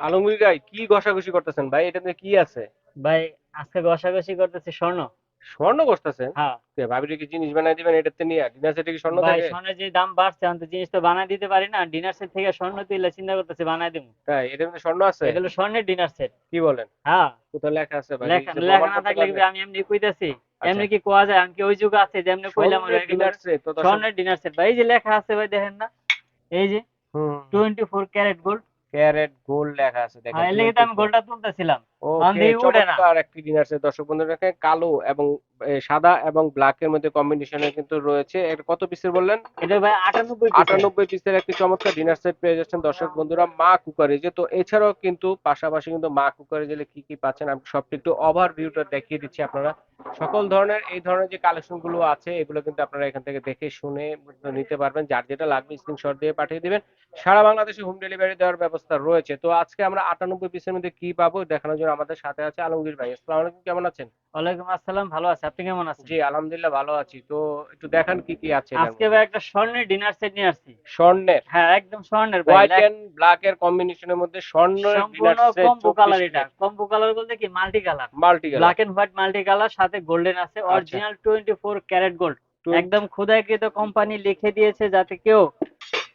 আলমগীর ভাই কি ঘষাঘষি করতেছেন? ভাই এটাতে কি আছে? ভাই আজকে ঘষাঘষি করতেছে স্বর্ণ। স্বর্ণ হ্যাঁ। কে কি জিনিস বানাই দিবেন এটাতে নিয়ে? ডিনার সেটে কি স্বর্ণ ভাই স্বর্ণের যে দাম বাড়ছে আমি তো জিনিস তো বানাই দিতে পারি না। ডিনার সেট থেকে স্বর্ণ চিন্তা করতেছি বানাই দেবো তাই? এটার মধ্যে স্বর্ণ আছে? এটা হলো স্বর্ণের ডিনার সেট। কি বলেন? হ্যাঁ। কোথায় লেখা আছে ভাই লেখা লেখা না থাকলে কি আমি এমনি কইতাছি। আচ্ছা। এমনি কি কোয়া যায়? আমি কি ওই যুগ আছে যেমনি কইলাম ডিনার সেট স্বর্ণের ডিনার সেট। ভাই এই যে লেখা আছে ভাই দেখেন না। এই যে হুম। Twenty four carat gold. Carat gold লেখা আছে দেখেন তো আমি গোলটা তুলতেছিলাম। ওকে অন্ধেই উঠে না। চমৎকার একটি ডিনার সেট দর্শক বন্ধুরা দেখেন কালো এবং এ, সাদা এবং ব্ল্যাক এর মধ্যে কম্বিনেশনে কিন্তু রয়েছে। এটা কত পিসের বললেন? এটা ভাই আটানব্বই আটানব্বই পিসের একটি চমৎকার ডিনার সেট পেয়ে যাচ্ছেন দর্শক বন্ধুরা মা কুকারিজে। তো এছাড়াও কিন্তু পাশাপাশি কিন্তু মা কুকারিজে কি কি পাচ্ছেন? আমি সবটা একটু ওভারভিউটা দেখিয়ে দিচ্ছি আপনারা। সকল ধরনের এই ধরনের যে কালেকশনগুলো আছে এগুলো কিন্তু আপনারা এখান থেকে দেখে শুনে নিতে পারবেন। যার যেটা লাগবে স্ক্রিনশট দিয়ে পাঠিয়ে দিবেন। সারা বাংলাদেশে হোম ডেলিভারি দেওয়ার ব্যবস্থা রয়েছে। তো আজকে আমরা আটানব্বই পিসের মধ্যে কি পাবো? দেখানোর জন্য আমাদের সাথে আছে আলমগীর ভাই। আসসালামু আলাইকুম কেমন আছেন? ওয়ালাইকুম আসসালাম ভালো আছে। আপনি কেমন আছেন? জি আলহামদুলিল্লাহ ভালো আছি। তো একটু দেখান কি কি আছে আজকে ভাই একটা স্বর্ণের ডিনার সেট নিয়ে আসছি। স্বর্ণের? হ্যাঁ একদম স্বর্ণের ভাই। হোয়াইট এন্ড ব্ল্যাক এর কম্বিনেশনের মধ্যে স্বর্ণ সম্পূর্ণ কম্বো কালার এটা। কম্বো কালার বলতে কি? Multi colour multi colour black and white multi colour সাথে গোল্ডেন আছে। Original twenty four carat gold একদম খোদাইকৃত কোম্পানি লিখে দিয়েছে যাতে কেউ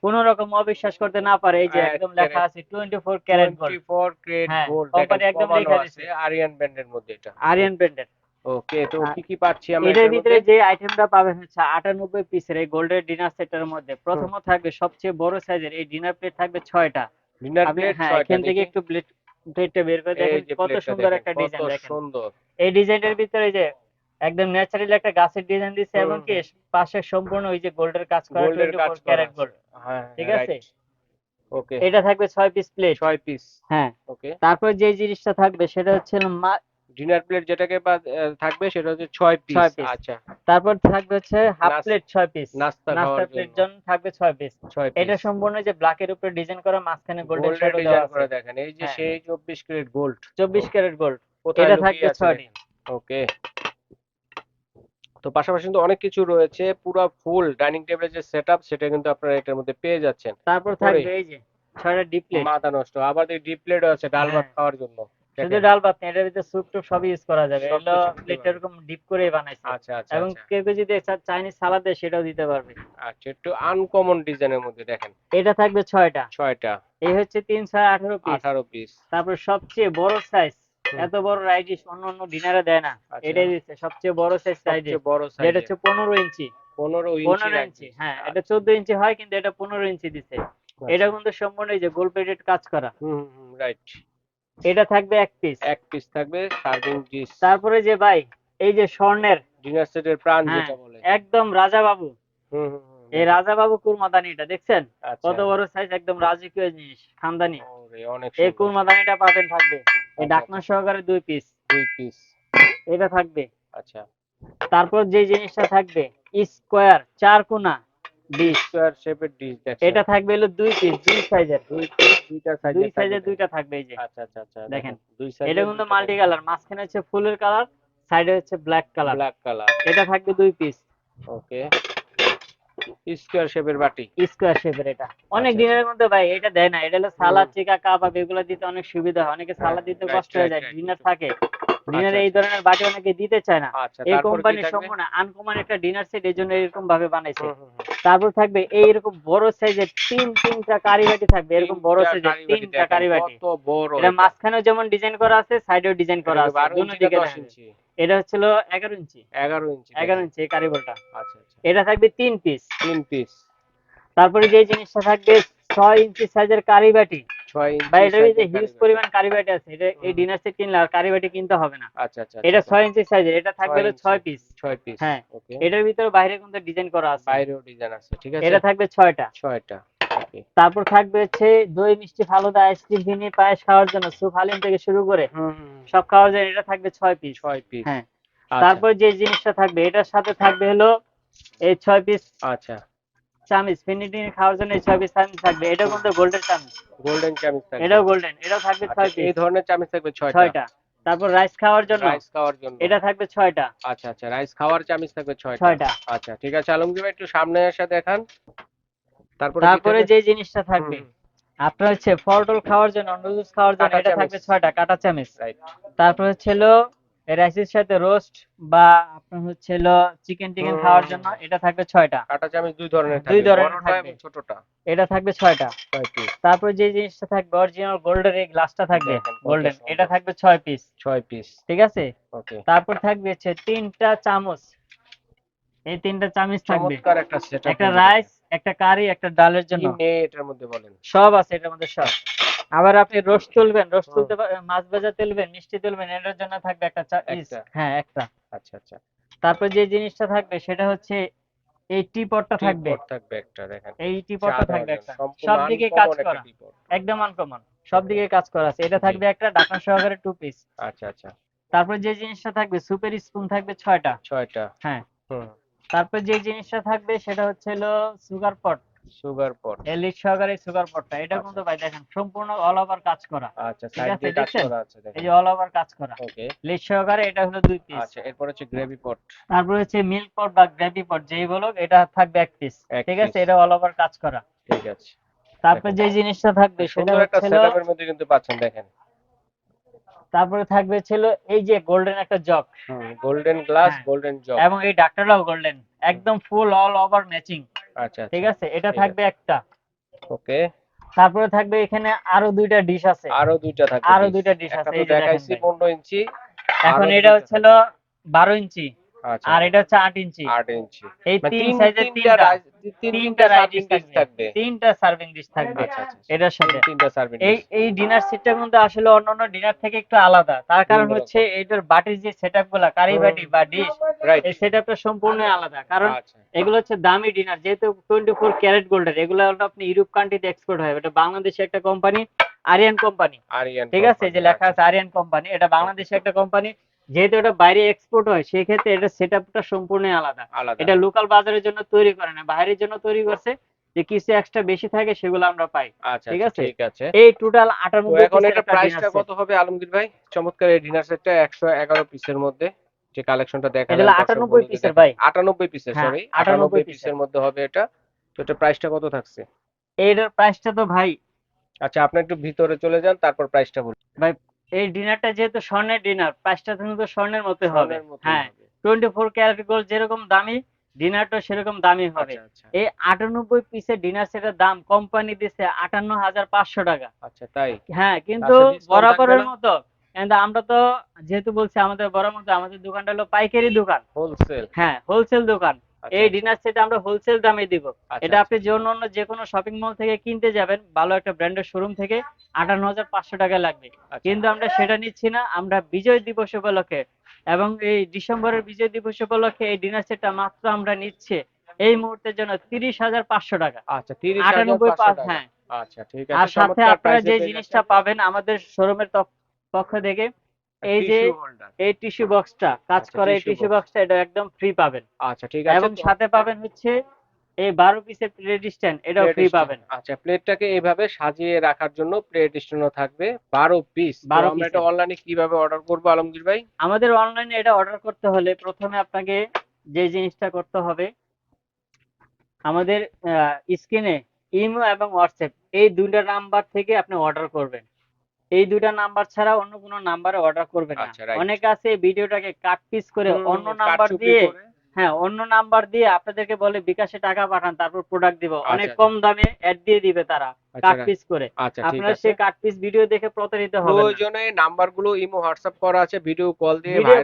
কোনো রকম অবিশ্বাস করতে না পারে এই যে হ্যাঁ, একদম লেখা আছে twenty four carat gold 24 carat হ্যাঁ, গোল্ড company একদম লিখে দিছে। আরিয়ান ব্র্যান্ডের মধ্যে এটা। আরিয়ান ব্র্যান্ডের ওকে তো হ্যাঁ। কি কি পাচ্ছি আমরা এটার ভিতরে যে আইটেমটা পাবেন হচ্ছে আটানব্বই পিসের এই গোল্ডের ডিনার সেটের মধ্যে। প্রথমত থাকবে সবচেয়ে বড় সাইজের এই ডিনার প্লেট থাকবে ছয়টা। ডিনার প্লেট হ্যাঁ ছয়টা এখান থেকে একটু প্লেট প্লেটটা বের করে দেখেন কত সুন্দর একটা ডিজাইন দেখেন। সুন্দর। এই ডিজাইনের ভিতরে যে একদম ন্যাচারালি একটা গাছের ডিজাইন হুম, এবং কি পাশে সম্পূর্ণ ওই যে গোল্ডের কাজ করা গোল্ডের কাজ করা। ক্যারেট গোল্ড হ্যাঁ ঠিক আছে? ওকে এটা থাকবে ছয় পিস প্লেট ছয় পিস হ্যাঁ। ওকে তারপর যে জিনিসটা থাকবে সেটা হচ্ছে ডিনার প্লেট যেটাকে থাকবে সেটা হচ্ছে ছয় পিস আচ্ছা। তারপর থাকবে হচ্ছে হাফ প্লেট ছয় পিস নাস্তা নাস্তা প্লেট জন্য। জন থাকবে ছয় পিস ছয় এটা সম্পূর্ণ যে ব্ল্যাকের উপরে ডিজাইন করা মাঝখানে গোল্ডেন গোল্ডের শ্যাডো ডিজাইন করে দেখেন এই যে হ্যাঁ। সেই চব্বিশ ক্যারেট গোল্ড 24 ক্যারেট গোল্ড এটা থাকবে আছে? ছয়টি ওকে তো পাশাপাশি কিন্তু অনেক কিছু রয়েছে। পুরো ফুল ডাইনিং টেবিলের যে সেটআপ সেটা কিন্তু আপনারা এটার মধ্যে পেয়ে যাচ্ছেন। তারপর থাকবে এই যে ছয়টা ডিপ প্লেট মাথা নষ্ট। আবার এই ডিপ প্লেটও আছে ডাল ভাত হ্যাঁ। খাওয়ার জন্য। শুধু ডাল ভাত না এটার ভিতরে স্যুপ টুপ সবই ইউজ করা যাবে। এগুলো প্লেট এরকম ডিপ করেই বানাইছে। আচ্ছা আচ্ছা এবং আচ্ছা। কেউ কেউ যদি চাইনিজ সালাদ দেয় সেটাও দিতে পারবে। আচ্ছা একটু আনকমন ডিজাইনের মধ্যে দেখেন। এটা থাকবে ছয়টা। ছয়টা। এই হচ্ছে তিন ছয় আঠারো পিস আঠারো পিস তারপর সবচেয়ে বড় সাইজ। এত বড় রাইডিশ অন্য অন্য ডিনারে দেয় না। আচ্ছা। এটাই দিচ্ছে সবচেয়ে বড় সাইজ রাইডিশ সবচেয়ে বড় সাইজ হচ্ছে পনেরো ইঞ্চি। পনেরো ইঞ্চি পনেরো ইঞ্চি হ্যাঁ এটা চোদ্দ ইঞ্চি হয় কিন্তু এটা পনেরো ইঞ্চি দিছে আচ্ছা। এটা কিন্তু সম্পূর্ণ এই যে গোল প্লেটেড কাজ করা। হুম রাইট এটা থাকবে এক পিস এক পিস থাকবে সার্ভিং ডিশ তারপরে যে ভাই এই যে স্বর্ণের ডিনার সেটের প্রাণ হ্যাঁ, যেটা বলে। একদম রাজা বাবু। হুম হুম হুম, এই রাজা বাবু কুরমাদানিটা দেখছেন? আচ্ছা। কত বড় সাইজ একদম রাজকীয় জিনিস খানদানি। এই। কুরমাদানিটা পাবেন থাকবে। এই আচ্ছা। ডাকনা সহকারে দুই পিস দুই পিস এটা থাকবে। আচ্ছা। তারপর যে জিনিসটা থাকবে স্কোয়ার চার কোনা। ডিশ স্কয়ার শেপের ডিশ দেখছেন। এটা থাকবে হলো দুই পিস দুই সাইজের দুই piece, দুইটা সাইজে দুই সাইজের দুইটা থাকবে এই যে। আচ্ছা আচ্ছা আচ্ছা দেখেন। দুই এটা কিন্তু মাল্টি কালার মাঝখানে হচ্ছে ফুলের কালার সাইডে হচ্ছে ব্ল্যাক কালার ব্ল্যাক কালার এটা থাকবে দুই পিস ওকে স্কয়ার শেপের বাটি। স্কোয়ার শেপের এটা। অনেক আচ্ছা, দিনের মধ্যে ভাই এটা দেয় না। এটা হলো সালাদ চিকা কাবাব এগুলো দিতে অনেক সুবিধা হয়। অনেকে সালাদ দিতে কষ্ট হয়ে যায়. ডিনার থাকে। ডিনারে আচ্ছা, এই ধরনের বাটি অনেকে দিতে চায় না। আচ্ছা এই তারপর কোম্পানি থাকবে? সম্পূর্ণ আনকমন একটা ডিনার সেট এই জন্য এরকম ভাবে বানাইছে। তারপর থাকবে এইরকম বড় সাইজের তিন তিনটা কারি বাটি থাকবে এরকম বড় সাইজের তিনটা কারি বাটি এটা। মাঝখানেও যেমন ডিজাইন করা আছে সাইডেও ডিজাইন করা আছে। না দিকে। এটা হচ্ছিল এগারো ইঞ্চি। এগারো ইঞ্চি এগারো। ইঞ্চি এই কারিগরটা। আচ্ছা আচ্ছা। এটা থাকবে তিন পিস তিন পিস তারপরে যে জিনিসটা থাকবে ছয় ইঞ্চি সাইজের কারি বাটি বা এটার size হিউজ পরিমাণ কারি বাটি আছে। এটা এই ডিনার সেট কিনলে আর কারি বাটি কিনতে হবে না। আচ্ছা আচ্ছা এটা আচ্ছা, ছয় ইঞ্চি সাইজের এটা থাকবে ছয় হলো ইঞ্চি। পিস ছয় পিস হ্যাঁ। ওকে। এটার ভিতরে বাইরে কিন্তু ডিজাইন করা আছে। বাইরেও ডিজাইন আছে ঠিক আছে? এটা থাকবে ছয়টা। ছয়টা ওকে। তারপর থাকবে হচ্ছে দই মিষ্টি ফালুদা আইসক্রিম চিনি পায়েস খাওয়ার জন্য স্যুপ হালিম থেকে শুরু করে। সব খাওয়ার জন্য এটা থাকবে ছয় পিস ছয় পিস হ্যাঁ। আচ্ছা, তারপর যে জিনিসটা থাকবে এটার সাথে থাকবে হলো এই ছয় পিস আচ্ছা। চামিচ ফিনিটিং খাওয়ার জন্য এই পিস চামিচ থাকবে। এটাও কিন্তু গোল্ডেন চামিচ। গোল্ডেন চামিচ থাকবে। এটাও গোল্ডেন এটাও থাকবে আচ্ছা, ছয় এই ধরনের চামিচ থাকবে ছয়টা। ছয়টা। তারপর রাইস খাওয়ার জন্য। রাইস খাওয়ার জন্য। এটা থাকবে ছয়টা। আচ্ছা আচ্ছা রাইস খাওয়ার চামিচ থাকবে ছয়টা। ছয়টা। আচ্ছা ঠিক আছে আলমগীর ভাই একটু সামনে এসে দেখান। তারপরে তারপরে? যে জিনিসটা থাকবে আপনার হচ্ছে ফলটল খাওয়ার জন্য নুডলস খাওয়ার জন্য এটা থাকবে ছয়টা কাটা চামচ। রাইট তারপর হচ্ছে রাইসের সাথে রোস্ট বা আপনার হচ্ছে চিকেন টিকেন খাওয়ার জন্য এটা থাকবে ছয়টা। কাটা চামচ দুই ধরনের দুই ধরনের বড়টা থাকবে। ছোটটা। এটা থাকবে ছয়টা। তারপর যে জিনিসটা থাকবে অরিজিনাল গোল্ডের এই গ্লাসটা থাকবে। গোল্ডেন এটা থাকবে ছয় পিস ছয় পিস ঠিক আছে? ওকে তারপর থাকবে হচ্ছে তিনটা চামচ। এই তিনটা চামচ থাকবে। একটা রাইস একটা কারি একটা ডালের জন্য। এটার মধ্যে বলেন? সব আছে এটার মধ্যে সব। আবার আপনি রোস্ট তুলবেন হুম। তুলতে মাছ ভাজা তুলবেন মিষ্টি তুলবেন এটার জন্য থাকবে একটা। হ্যাঁ একটা। আচ্ছা আচ্ছা। তারপর যে জিনিসটা থাকবে সেটা হচ্ছে এই টিপটটা থাকবে। থাকবে একটা দেখেন। এই টিপটটা থাকবে একটা। জন্য। সম্পূর্ণ সব দিকে কাজ করা। একদম আনকমন সব দিকে কাজ করা আছে। এটা থাকবে একটা ঢাকনা সহকারে টু পিস আচ্ছা আচ্ছা। তারপর যে জিনিসটা থাকবে সুপের স্পুন থাকবে ছয়টা। ছয়টা। হ্যাঁ। হুম। তারপর যে জিনিসটা থাকবে সেটা হচ্ছে হলো sugar pot sugar pot elite সহকারে সুগার পটটা এটা আচ্ছা। কিন্তু ভাই দেখেন সম্পূর্ণ অল ওভার কাজ করা। আচ্ছা ঠিক সাইড আছে, দিয়ে কাজ করা আছে এই দেখেন যে অল ওভার কাজ করা। ওকে লিড সহকারে এটা হলো দুই পিস আচ্ছা এরপর হচ্ছে গ্রেভি পট তারপর হচ্ছে মিল্ক পট বা গ্রেভি পট যেই বলো এটা থাকবে এক পিস ঠিক আছে এটা অল ওভার কাজ করা। ঠিক আছে। তারপর। যে জিনিসটা থাকবে সেটা সুন্দর একটা হচ্ছে সেটআপের মধ্যে কিন্তু পাচ্ছেন দেখেন। তারপরে থাকবে ছিল এই যে গোল্ডেন একটা jug golden glass. Golden jug এবং এই ডাক্তারটাও গোল্ডেন একদম ফুল অল ওভার ম্যাচিং আচ্ছা ঠিক আছে? এটা থাকবে একটা। ওকে তারপরে থাকবে এখানে আরও দুইটা ডিশ আছে। আরও দুইটা থাকবে আরও দুইটা ডিশ আছে, এই দেখাইছি 15 ইঞ্চি এখন এটা দুইটা হচ্ছে হলো বারো ইঞ্চি। আচ্ছা। আর এটা হচ্ছে আট ইঞ্চি। 8 ইঞ্চি। এই মানে তিন সাইজের তিনটা তিনটা ডিশ থাকবে। তিনটা সার্ভিং ডিশ থাকবে। আচ্ছা আচ্ছা এটার সাথে। তিনটা সার্ভিং এই এই ডিনার সেটটা কিন্তু আসলে অন্যান্য ডিনার থেকে একটু আলাদা। তার কারণ হচ্ছে এটার বাটির যে সেটআপগুলা কারি বাটি বা ডিশ রাইট এই সেটআপটা সম্পূর্ণ আলাদা। কারণ আচ্ছা। এগুলো হচ্ছে দামি ডিনার যেহেতু টোয়েন্টি ফোর ক্যারেট গোল্ডের এগুলো আপনি ইউরোপ কান্ট্রিতে এক্সপোর্ট হয়। এটা বাংলাদেশে একটা কোম্পানি আরিয়ান কোম্পানি ঠিক আছে? এই যে লেখা আছে আরিয়ান কোম্পানি এটা বাংলাদেশে একটা কোম্পানি যেহেতু এটা বাইরে এক্সপোর্ট হয় সেই ক্ষেত্রে এটা সেটআপটা সম্পূর্ণ আলাদা। এটা লোকাল বাজারের জন্য তৈরি করে না বাইরের জন্য তৈরি করছে যে কিছু এক্সট্রা বেশি থাকে সেগুলো আমরা পাই। আচ্ছা ঠিক আচ্ছা, আছে? ঠিক আছে। এই টোটাল তো আটানব্বই এখন এটা প্রাইসটা কত হবে আলমগীর ভাই? চমৎকার এই ডিনার সেটটা 111 পিসের মধ্যে যে কালেকশনটা হলো দর্শক 98 পিসের ভাই। 98 পিসের সরি 98 98 পিসের। মধ্যে হবে এটা। তো এটা প্রাইসটা কত থাকছে? এইটার প্রাইসটা তো ভাই আচ্ছা আপনি একটু ভিতরে চলে যান তারপর প্রাইসটা বলুন। এই ডিনারটা যেহেতু স্বর্ণের ডিনার প্রাইসটা কিন্তু স্বর্ণের মতো হবে। হ্যাঁ। টোয়েন্টি ফোর ক্যারেট গোল্ড যেরকম দামি ডিনারটা সেরকম দামি হবে। আচ্ছা। আচ্ছা এই আটানব্বই পিসের ডিনার সেটের দাম কোম্পানি দিচ্ছে আটান্ন হাজার পাঁচশো টাকা। আচ্ছা তাই? হ্যাঁ কিন্তু আচ্ছা, বরাবরের মতো আমরা তো যেহেতু বলছি আমাদের বড় মতো আমাদের দোকানটা হলো পাইকারি দোকান। হোলসেল হ্যাঁ হোলসেল দোকান। এই ডিনার সেট আমরা হোলসেল দামে দিব। আচ্ছা, এটা আপনি যে অন্য যে কোনো শপিং মল থেকে কিনতে যাবেন ভালো একটা ব্র্যান্ডের শোরুম থেকে আটান্ন হাজার পাঁচশো টাকা লাগবে। আচ্ছা। কিন্তু আমরা সেটা নিচ্ছি না আমরা বিজয় দিবস উপলক্ষে এবং এই ডিসেম্বরের বিজয় দিবস উপলক্ষে এই ডিনার সেটটা মাত্র আমরা নিচ্ছি। এই মুহূর্তের জন্য তিরিশ হাজার পাঁচশো টাকা। আচ্ছা 30 আটানব্বই পাঁচ হ্যাঁ। আচ্ছা ঠিক আছে। আর সাথে আপনারা যে জিনিসটা পাবেন আমাদের শোরুমের পক্ষ থেকে এই যে। এই টিস্যু বক্সটা কাজ আচ্ছা, করে এই টিস্যু। বক্সটা এটা একদম ফ্রি পাবেন। আচ্ছা ঠিক আছে। এবং সাথে পাবেন হচ্ছে এই বারো পিসের প্লেট স্ট্যান্ড এটাও ফ্রি পাবেন। আচ্ছা প্লেটটাকে এইভাবে সাজিয়ে রাখার জন্য প্লেট স্ট্যান্ডও থাকবে। 12 পিস 12 আমরা এটা অনলাইনে কীভাবে অর্ডার করব আলমগীর ভাই? আমাদের অনলাইনে এটা অর্ডার করতে হলে প্রথমে আপনাকে যে জিনিসটা করতে হবে আমাদের স্ক্রিনে ইমো এবং হোয়াটসঅ্যাপ এই দুইটা নাম্বার থেকে আপনি অর্ডার করবেন। এই দুইটা নাম্বার ছাড়া অন্য কোনো নাম্বারে অর্ডার করবেন না। আচ্ছা. অনেকে আছে ভিডিওটাকে কাট পিস করে অন্য নাম্বার দিয়ে হ্যাঁ অন্য নাম্বার দিয়ে আপনাদেরকে বলে বিকাশে টাকা পাঠান তারপর প্রোডাক্ট দিব। অনেক আচ্ছা। কম দামে অ্যাড দিয়ে দিবে তারা আচ্ছা, কাট পিস করে। আচ্ছা আপনারা সেই কাট পিস ভিডিও দেখে প্রতারিত হবেন। প্রয়োজনে নাম্বারগুলো ইমো হোয়াটসঅ্যাপ করা আছে ভিডিও কল দিয়ে দিয়ে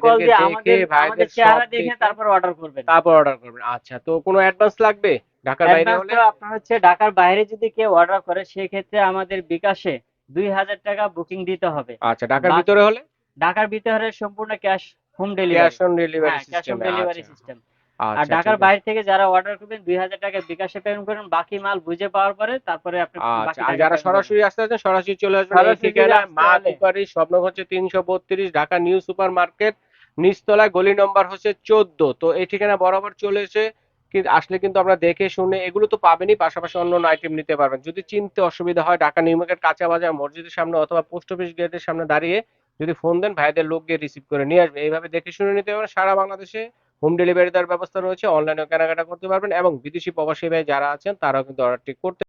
দেখে ভাইদের চেহারা দেখে তারপর অর্ডার করবেন। তারপর অর্ডার করবেন। আচ্ছা তো কোনো অ্যাডভান্স লাগবে ঢাকার বাইরে হলে? আপনার হচ্ছে ঢাকার বাইরে যদি কেউ অর্ডার করে সেক্ষেত্রে আমাদের বিকাশে দুই হাজার টাকা বুকিং দিতে হবে। আচ্ছা ঢাকার ভিতরে হলে? ঢাকার ভিতরে সম্পূর্ণ cash home cash delivery on delivery cash on delivery system আর ঢাকার বাইরে থেকে যারা অর্ডার করবেন দুই হাজার টাকা বিকাশে পেমেন্ট করবেন বাকি মাল বুঝে পাওয়ার পরে তারপরে আপনি আচ্ছা আর যারা সরাসরি আসতে আছেন সরাসরি চলে আসবেন আসতে মা কুকারি স্বপ্ন হচ্ছে তিনশো বত্রিশ ঢাকা নিউ সুপার মার্কেট নিচতলায় গলি নম্বর হচ্ছে চোদ্দ। তো এই ঠিকানা বরাবর চলে এসে আসলে কিন্তু আমরা দেখে শুনে এগুলো তো পাবেনই, পাশাপাশি অন্য আইটেম নিতে পারবেন। যদি চিনতে অসুবিধা হয়, ঢাকা নিউ মার্কেট কাঁচা বাজার, মসজিদের সামনে অথবা পোস্ট অফিস গেটের সামনে দাঁড়িয়ে যদি ফোন দেন, ভাইদের লোক গিয়ে রিসিভ করে নিয়ে আসবে। এইভাবে দেখে শুনে নিতে পারবেন। সারা বাংলাদেশে হোম ডেলিভারি দেওয়ার ব্যবস্থা রয়েছে। অনলাইনে কেনাকাটা করতে পারবেন এবং বিদেশি প্রবাসী ভাই যারা আছেন, তারাও কিন্তু অর্ডারটি করতে